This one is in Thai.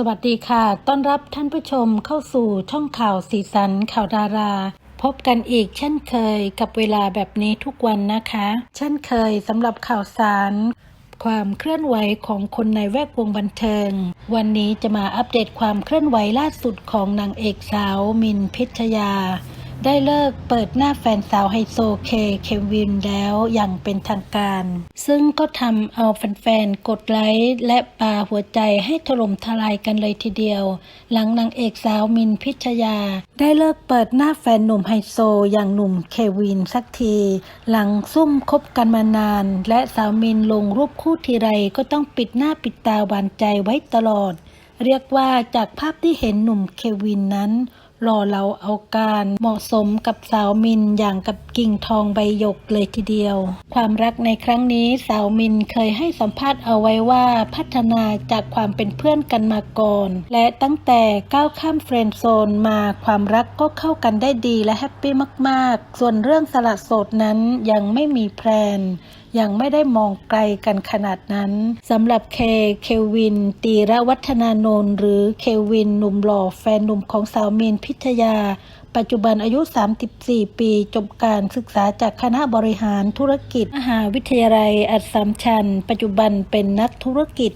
สวัสดีค่ะ ต้อนรับท่านผู้ชมเข้าสู่ช่องข่าวสีสันข่าวดารา พบกันอีกเช่นเคยกับเวลาแบบนี้ทุกวันนะคะ เช่นเคยสำหรับข่าวสาร ความเคลื่อนไหวของคนในแวดวงบันเทิง วันนี้จะมาอัปเดตความเคลื่อนไหวล่าสุดของนางเอกสาวมินพิชยา ได้เลิกเปิดหน้าแฟนสาวไฮโซเคเควินแล้วอย่างเป็นทางการ ซึ่งก็ทำเอาแฟนๆ กดไลค์และปาหัวใจให้ถล่มทลายกันเลยทีเดียว หลังนางเอกสาวมินพิชยา ได้เลิกเปิดหน้าแฟนหนุ่มไฮโซอย่างหนุ่มเควินสักที หลังซุ่มคบกันมานาน และสาวมินลงรูปคู่ทีไรก็ต้องปิดหน้าปิดตาหวานใจไว้ตลอด เรียกว่าจากภาพที่เห็นหนุ่มเควินนั้นหล่อเหลาเอาการเหมาะสมกับสาวมินอย่างกับกิ่งทองใบหยกเลยทีเดียว ความรักในครั้งนี้สาวมินเคยให้สัมภาษณ์เอาไว้ว่าพัฒนาจากความเป็นเพื่อนกันมาก่อน และตั้งแต่ก้าวข้ามเฟรนด์โซนมาความรักก็เข้ากันได้ดีและแฮปปี้มากๆ ส่วนเรื่องสละโสดนั้นยังไม่มีแพลนยังไม่ได้มองไกลกันขนาดนั้นสำหรับเค เควิน ตีระวัฒนานนท์หรือเควินหนุ่มหล่อแฟนหนุ่มของสาวมีนพิทยา ปัจจุบันอายุ 34 ปี จบการศึกษาจากคณะบริหารธุรกิจ มหาวิทยาลัยอัสสัมชัญ ปัจจุบันเป็นนักธุรกิจ